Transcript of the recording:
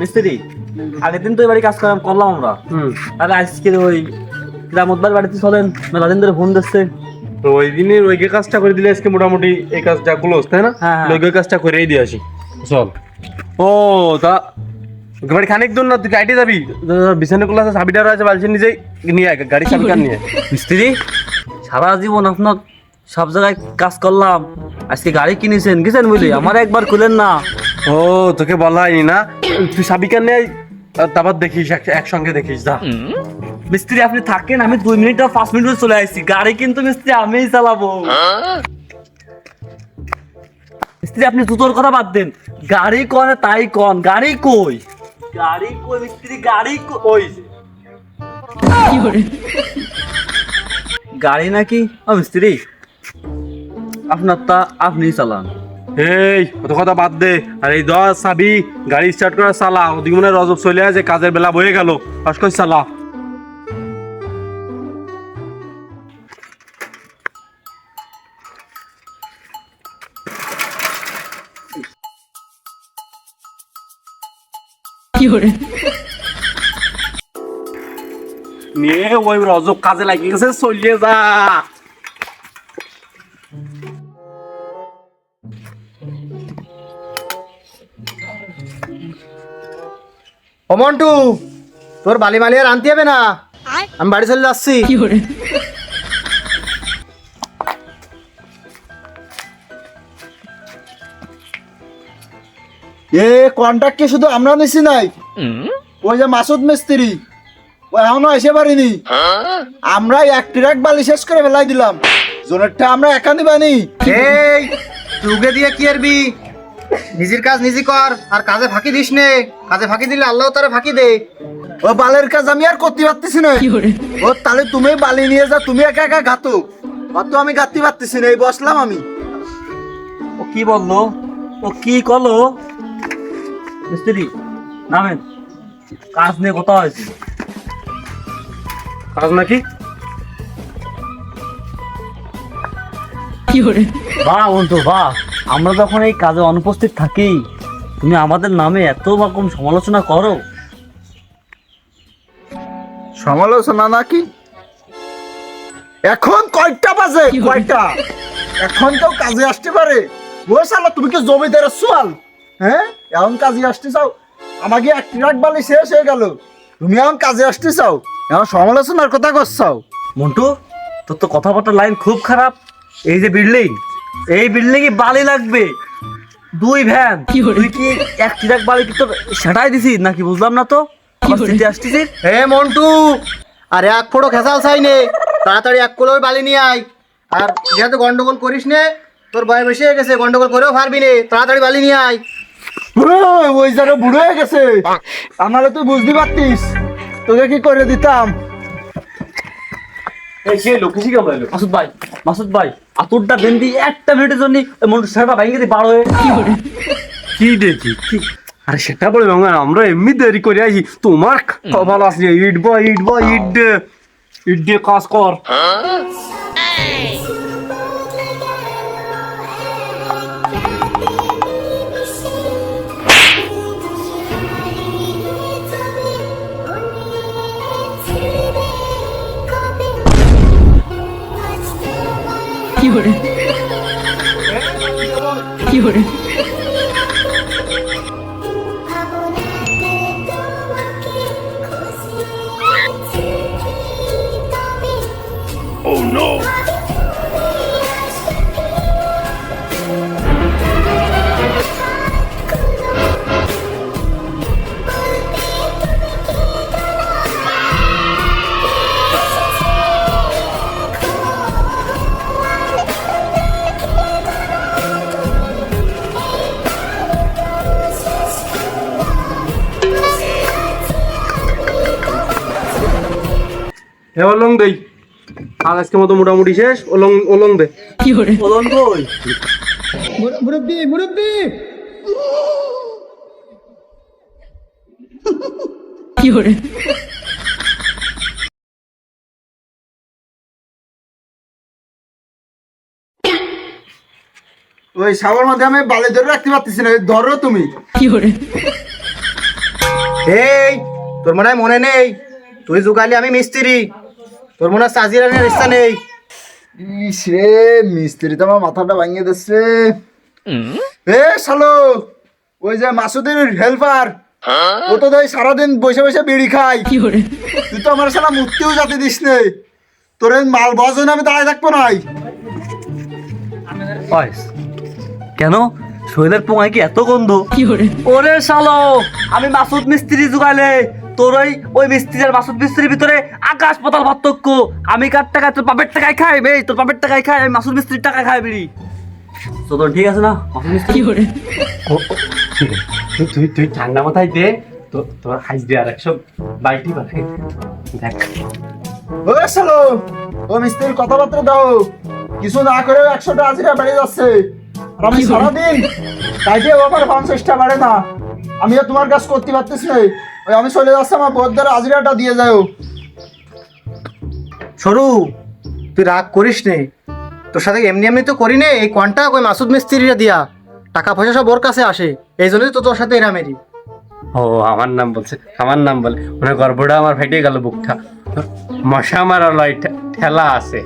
মিস্ত্রি আগের দিন তো এই বাড়ি কাজ করাম করলাম আমরা। তাহলে আজকে ওই রামতবার বাড়িতে চলেন মেলা দিন ধরে ফোন দিচ্ছে। তো ওই দিনের ওই কাজটা করে দিলে আজকে মোটামুটি এই কাজটা ক্লোজ তাই না? হ্যাঁ, হ্যাঁ। ওই কাজটা করেই দিয়ে আসি। চল। ও তা গাড়ি খানিক দূর না তুই গাড়িতে যাবি? বিছানা আছে চাবিটা আছে বালছি নিজেই নিয়ে আয় গাড়ি চাবি কার নিয়ে মিস্ত্রি সারা জীবন আপনার সব জায়গায় কাজ করলাম। আজকে গাড়ি কিনেছেন গেছেন বুঝলি? আমার একবার খুলেন না। ও তোকে বলা হয়নি না? তুই চাবি কার নিয়ে তারপর দেখিস একসঙ্গে দেখিস যা। মিস্ত্রি আপনি থাকেন আমি দুই মিনিট বা পাঁচ মিনিট চলে আসছি। গাড়ি কিন্তু মিস্ত্রি আমিই চালাবো। মিস্ত্রি আপনি জুতোর কথা বাদ দেন। গাড়ি কন তাই কন গাড়ি কই? গাড়ি কই মিস্ত্রি গাড়ি কই? গাড়ি নাকি? ও মিস্ত্রি। আপনার তা আপনি চালান। এই অত কথা বাদ দে। আর এই দশ চাবি গাড়ি স্টার্ট করে চালা ওদিকে মনে রজব চলে আছে কাজের বেলা বয়ে গেল। ফাঁস করে চালা। নিয়ে ওই রজব কাজে লাগিয়ে গেছে চলিয়ে যা। ও মন্টু তোর বালি মালি আর আনতে হবে না। আমি বাড়ি চলে যাচ্ছি। এ কন্ট্রাক্ট কি শুধু আমরা নিছি নাই? ওই যে মাসুদ মিস্ত্রি ও এখনও এসে পারিনি। আমরা এক ট্রাক বালি শেষ করে ফেলাই দিলাম। জোনেরটা আমরা একা নিবানি। এই তুগে দিয়ে কি আরবি নিজের কাজ নিজে কর আর কাজে ফাঁকি দিস নে। কাজে ফাঁকি দিলে আল্লাহ তারা ফাঁকি দে। ও বালের কাজ আমি আর করতে পারতেছি না। ও তাহলে তুমি বালি নিয়ে যা তুমি একা একা ঘাতো অত আমি গাঁততে পারতেছি না এই বসলাম আমি। ও কি বলল? ও কি করল? মিস্ত্রি নামেন। কাজ নিয়ে কথা হয়েছে। কাজ নাকি? বাহ বন্ধু বাহ। আমরা যখন এই কাজে অনুপস্থিত থাকি তুমি আমাদের নামে এত রকম সমালোচনা করো। সমালোচনা নাকি? এখন কয়টা বাজে? কয়টা? এখন তো কাজে আসতে পারে। ও সালা তুমি কি জমিদারের সোয়াল? হ্যাঁ? এখন কাজে আসতে চাও? আমাকে এক ট্রাক বালি শেষ হয়ে গেল। তুমি এখন কাজে আসতে চাও? এখন সমালোচনার কথা করছাও? মন্টু তোর তো কথাবার্তার লাইন খুব খারাপ। এই যে বিল্ডিং এই বিল্ডিং এ বালি লাগবে? দুই ভ্যান তুই কি এক ট্রাক বালি কি তোর সেটাই দিছিস? নাকি বুঝলাম না তো? আমার সিটি আসতেছিস হে মন্টু! আরে এক ফোটো খেসাল চাই নে। তাড়াতাড়ি এক কিলো বালি নিয়ে আয়। আর যেহেতু গন্ডগোল করিস নে তোর বয়স বেশি হয়ে গেছে গন্ডগোল করেও পারবি নে। তাড়াতাড়ি বালি নিয়ে আয়। ওই যারা বুড়ো হয়ে গেছে। আমারে তুই বুঝতে পারতিস। তোকে কি করে দিতাম? মাসুদ ভাই মাসুদ ভাই আতুরটা বেন্দি একটা মিনিটের জন্য মন্টু সাহেবা ভেঙে দিয়ে বার হয়ে। কি দেখি? কি? আরে সেটা বলে আমরা এমনি দেরি করে আসি তোমার খবর আছে ইট বা ইট বা ইট দে ইট দিয়ে কাজ কর। কি করে কি করে Oh no! হে ওলং দেই। আর আজকে মতো মোটামুটি শেষ। ওলং ওলং দে। বলুন কই? মুরব্বী মুরব্বী! ওই সাগর মধ্যে আমি বালি ধরে রাখতে পারতেছি না ধরো তুমি। কি করে? এই তোর মনে হয় মনে নেই? তুই জুগালি আমি মিস্ত্রি। তোর মনে সাজির আনার ইচ্ছা নেই? ইস রে মিস্ত্রি তো আমার মাথাটা ভাঙিয়ে দিচ্ছে। এ শালো ওই যে মাসুদের হেল্পার। ও তো দেয় সারাদিন বসে বসে বিড়ি খাই তুই তো আমার সালা মুক্তিও যাতে দিস নে তোর মাল বজন আমি দাঁড়ায় থাকব নাই কেন? শৈলের পোঙায় কি এত গন্ধ? ওরে শালো আমি মাসুদ মিস্ত্রি জুগাইলে তোর ওই ওই মিস্ত্রি আর মাসুদ মিস্ত্রির ভিতরে আকাশ পাতাল পার্থক্য। আমি কার টাকায় তোর বাপের টাকায় খাই বে? তোর বাপের টাকায় খাই আমি মাসুদ মিস্ত্রির টাকায় খাই তো তোর ঠিক আছে না? মাসুদ মিস্ত্রি? তুই তুই তুই ঠান্ডা মাথায় দে। তো তোর হাইস দিয়ে আর একশো বাইটি পাঠাই দেখ। ও শালো ও মিস্ত্রির কথাবার্তা দাও। কিছু না করে একশোটা হাজিরা বেড়ে যাচ্ছে। আর আমি সারাদিন কাইটে ওপর পঞ্চাশটা বাড়ে না। আমি তোমার কাজ করতে পারতেছি না। ওই আমি চলে যাচ্ছি আমার বোধদের হাজিরাটা দিয়ে যাও সরু তুই রাগ করিস নে। তোর সাথে এমনি এমনি তো করি নে এই কন্টাক্ট ওই মাসুদ মিস্ত্রিরা দিয়া। টাকা পয়সা সব ওর কাছে আসে এই জন্যই তো তোর সাথে এরামেরি। ও আমার নাম বলছে আমার নাম বলে। মানে গর্বটা আমার ফেটে গেল বুকটা। মশা মারা লয় ঠেলা আছে।